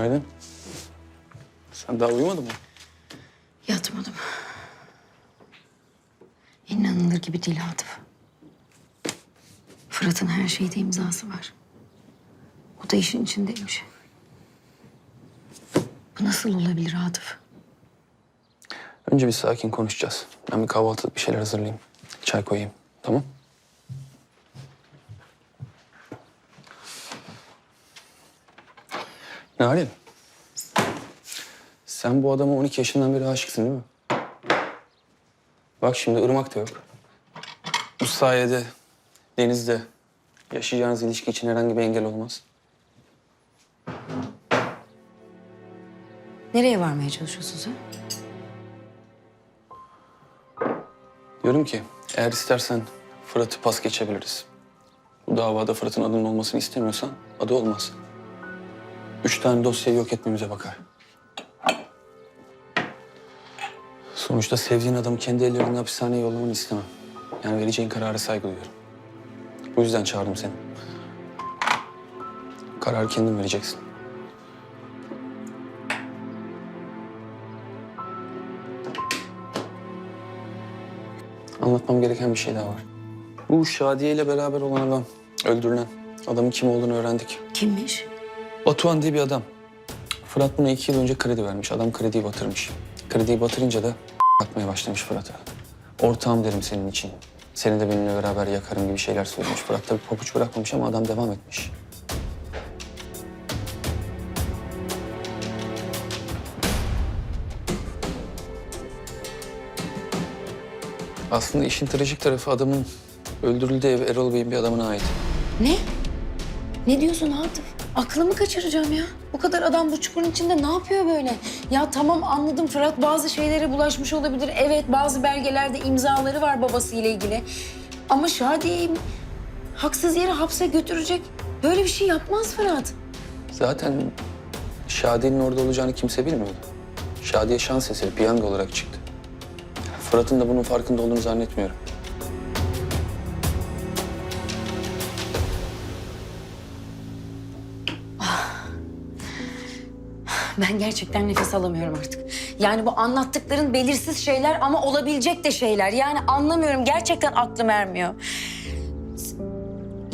Günaydın. Sen daha uyumadın mı? Yatmadım. İnanılır gibi değil Atıf. Fırat'ın her şeyde imzası var. O da işin içindeymiş. Bu nasıl olabilir Atıf? Önce bir sakin konuşacağız. Ben bir kahvaltılık bir şeyler hazırlayayım. Çay koyayım. Tamam? Narin. Sen bu adama 12 yaşından beri aşıksın değil mi? Bak şimdi ırmak da yok. Bu sayede denizde yaşayacağınız ilişki için herhangi bir engel olmaz. Nereye varmaya çalışıyorsun sen? Diyorum ki eğer istersen Fırat'ı pas geçebiliriz. Bu davada Fırat'ın adının olmasını istemiyorsan adı olmaz. Üç tane dosyayı yok etmemize bakar. Sonuçta sevdiğin adamı kendi ellerinde hapishaneye yollamanı istemem. Yani vereceğin karara saygı duyuyorum. Bu yüzden çağırdım seni. Kararı kendin vereceksin. Anlatmam gereken bir şey daha var. Bu Şadiye ile beraber olan adam, öldürülen adamın kim olduğunu öğrendik. Kimmiş? Batuhan diye bir adam. Fırat buna iki yıl önce kredi vermiş. Adam krediyi batırmış. Krediyi batırınca da atmaya başlamış Fırat'a. Ortağım derim senin için. Seni de benimle beraber yakarım gibi şeyler söylemiş. Fırat tabii pabuç bırakmamış ama adam devam etmiş. Aslında işin trajik tarafı adamın öldürüldüğü ev Erol Bey'in bir adamına ait. Ne? Ne diyorsun Atıf? Aklımı kaçıracağım ya. Bu kadar adam bu çukurun içinde ne yapıyor böyle? Ya tamam anladım Fırat bazı şeylere bulaşmış olabilir. Evet bazı belgelerde imzaları var babasıyla ilgili. Ama Şadiye'yi haksız yere hapse götürecek. Böyle bir şey yapmaz Fırat. Zaten Şadiye'nin orada olacağını kimse bilmiyordu. Şadiye şans eseri, piyango olarak çıktı. Fırat'ın da bunun farkında olduğunu zannetmiyorum. Ben gerçekten nefes alamıyorum artık. Yani bu anlattıkların belirsiz şeyler ama olabilecek de şeyler. Yani anlamıyorum. Gerçekten aklım ermiyor.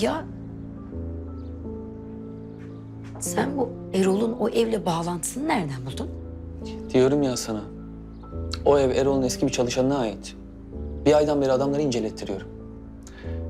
Ya... Sen bu Erol'un o evle bağlantısını nereden buldun? Diyorum ya sana. O ev Erol'un eski bir çalışanına ait. Bir aydan beri adamları incelettiriyorum.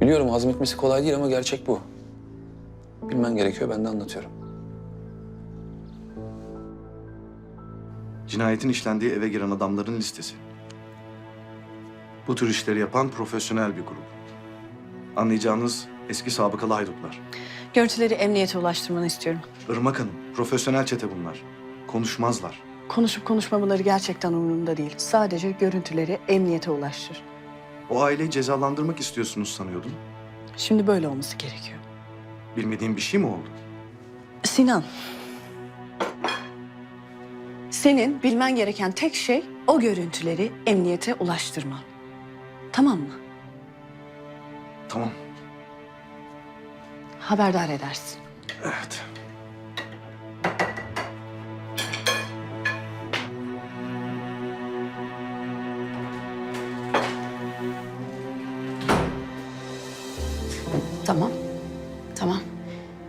Biliyorum hazmetmesi kolay değil ama gerçek bu. Bilmen gerekiyor, ben de anlatıyorum. Cinayetin işlendiği eve giren adamların listesi. Bu tür işleri yapan profesyonel bir grup. Anlayacağınız eski sabıkalı haydutlar. Görüntüleri emniyete ulaştırmanı istiyorum. Irmak Hanım, profesyonel çete bunlar. Konuşmazlar. Konuşup konuşmamaları gerçekten umurumda değil. Sadece görüntüleri emniyete ulaştır. O aileyi cezalandırmak istiyorsunuz sanıyordum. Şimdi böyle olması gerekiyor. Bilmediğim bir şey mi oldu? Sinan. Senin bilmen gereken tek şey o görüntüleri emniyete ulaştırman. Tamam mı? Tamam. Haberdar edersin. Evet. Tamam. Tamam.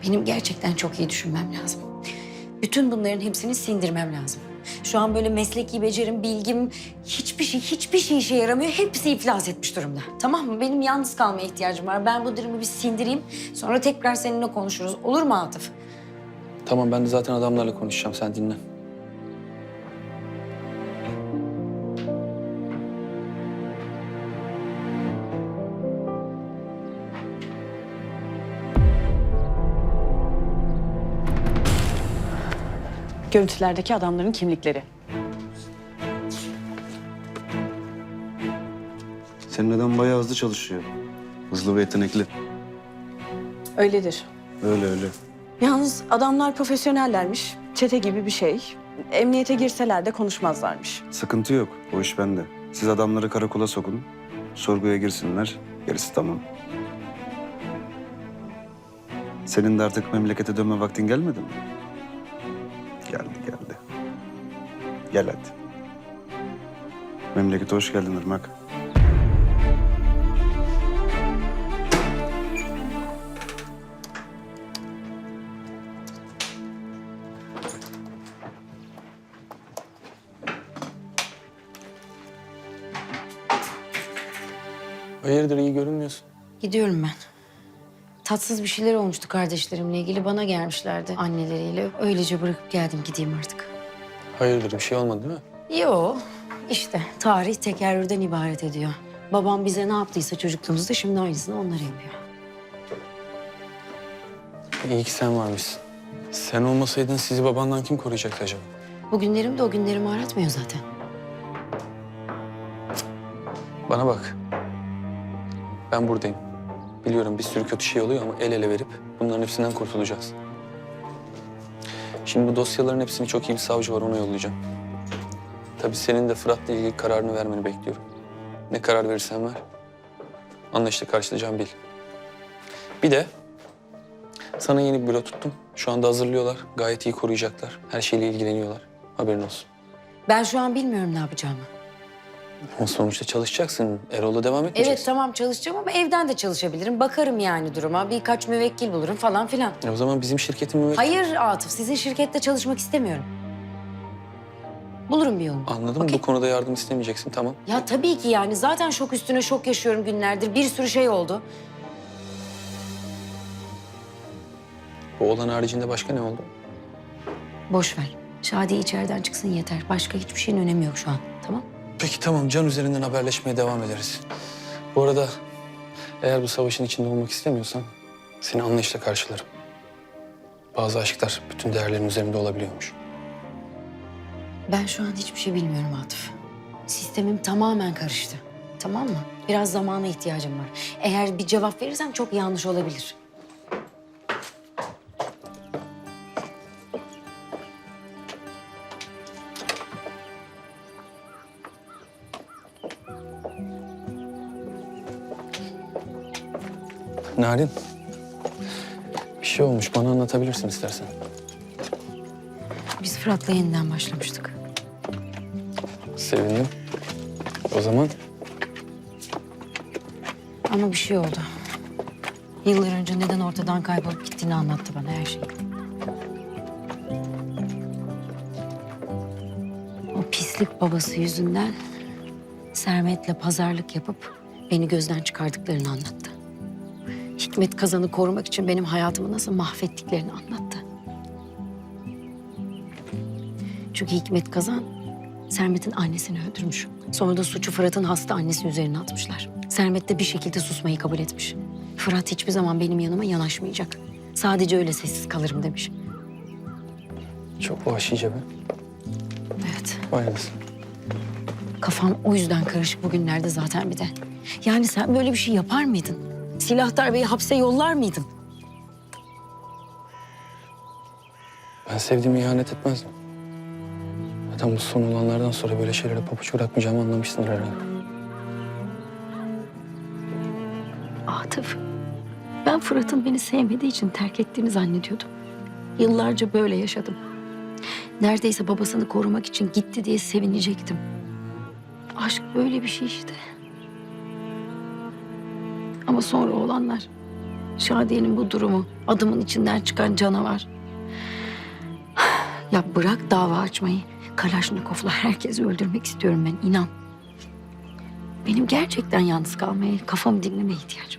Benim gerçekten çok iyi düşünmem lazım. Bütün bunların hepsini sindirmem lazım. Şu an böyle mesleki becerim, bilgim, hiçbir şey, hiçbir şey işe yaramıyor. Hepsi iflas etmiş durumda. Tamam mı? Benim yalnız kalmaya ihtiyacım var. Ben bu durumu bir sindireyim. Sonra tekrar seninle konuşuruz. Olur mu Atıf? Tamam, ben de zaten adamlarla konuşacağım, sen dinle. Görüntülerdeki adamların kimlikleri. Senin adam bayağı hızlı çalışıyor. Hızlı ve yetenekli. Öyledir. Öyle öyle. Yalnız adamlar profesyonellermiş. Çete gibi bir şey. Emniyete girseler de konuşmazlarmış. Sıkıntı yok. O iş bende. Siz adamları karakola sokun. Sorguya girsinler. Gerisi tamam. Senin de artık memlekete dönme vaktin gelmedi mi? Gel hadi. Memlekete hoş geldin Irmak. Hayırdır iyi görünmüyorsun. Gidiyorum ben. Tatsız bir şeyler olmuştu kardeşlerimle ilgili. Bana gelmişlerdi anneleriyle. Öylece bırakıp geldim gideyim artık. Hayırdır bir şey olmadı değil mi? Yo işte tarih tekerrürden ibaret ediyor. Babam bize ne yaptıysa çocukluğumuzda şimdi aynısını onlar yapıyor. İyi ki sen varmışsın. Sen olmasaydın sizi babandan kim koruyacaktı acaba? Bugünlerim de o günlerimi aratmıyor zaten. Bana bak. Ben buradayım. Biliyorum bir sürü kötü şey oluyor ama el ele verip bunların hepsinden kurtulacağız. Şimdi bu dosyaların hepsini çok iyi bir savcı var ona yollayacağım. Tabii senin de Fırat'la ilgili kararını vermeni bekliyorum. Ne karar verirsen ver. Anlaştık karşılayacağım bil. Bir de sana yeni bir büro tuttum. Şu anda hazırlıyorlar. Gayet iyi koruyacaklar. Her şeyle ilgileniyorlar. Haberin olsun. Ben şu an bilmiyorum ne yapacağımı. Ama sonuçta çalışacaksın. Erol'la devam etmeyeceksin. Evet tamam çalışacağım ama evden de çalışabilirim. Bakarım yani duruma. Birkaç müvekkil bulurum falan filan. E o zaman bizim şirketin müvekkili... Hayır Atıf sizin şirkette çalışmak istemiyorum. Bulurum bir yolunu. Anladım. Okey. Bu konuda yardım istemeyeceksin. Tamam. Ya tabii ki yani zaten şok üstüne şok yaşıyorum günlerdir. Bir sürü şey oldu. Bu olan haricinde başka ne oldu? Boş ver. Şadi içeriden çıksın yeter. Başka hiçbir şeyin önemi yok şu an. Peki tamam. Can üzerinden haberleşmeye devam ederiz. Bu arada eğer bu savaşın içinde olmak istemiyorsan seni anlayışla karşılarım. Bazı aşklar bütün değerlerin üzerinde olabiliyormuş. Ben şu an hiçbir şey bilmiyorum Atıf. Sistemim tamamen karıştı. Tamam mı? Biraz zamana ihtiyacım var. Eğer bir cevap verirsem çok yanlış olabilir. Narin. Bir şey olmuş. Bana anlatabilirsin istersen. Biz Fırat'la yeniden başlamıştık. Sevindim. O zaman Ama bir şey oldu. Yıllar önce neden ortadan kaybolup gittiğini anlattı bana her şeyi. O pislik babası yüzünden Sermet'le pazarlık yapıp beni gözden çıkardıklarını anlattı. Hikmet Kazan'ı korumak için benim hayatımı nasıl mahvettiklerini anlattı. Çünkü Hikmet Kazan Sermet'in annesini öldürmüş. Sonra da suçu Fırat'ın hasta annesi üzerine atmışlar. Sermet de bir şekilde susmayı kabul etmiş. Fırat hiçbir zaman benim yanıma yanaşmayacak. Sadece öyle sessiz kalırım demiş. çok vahşice be. Evet. Vay anasını. Kafam o yüzden karışık bugünlerde zaten bir de. Yani sen böyle bir şey yapar mıydın? Silahtar Bey'i hapse yollar mıydın? Ben sevdiğimi ihanet etmezdim. Zaten bu son olanlardan sonra böyle şeylere pabuç bırakmayacağımı anlamışsındır herhalde. Atıf, ben Fırat'ın beni sevmediği için terk ettiğini zannediyordum. Yıllarca böyle yaşadım. Neredeyse babasını korumak için gitti diye sevinecektim. Aşk böyle bir şey işte. Ama sonra olanlar, Şadiye'nin bu durumu, adımın içinden çıkan canavar. Ya bırak dava açmayı. Kalaşnikov'la herkesi öldürmek istiyorum ben, inan. Benim gerçekten yalnız kalmaya, kafamı dinlemeye ihtiyacım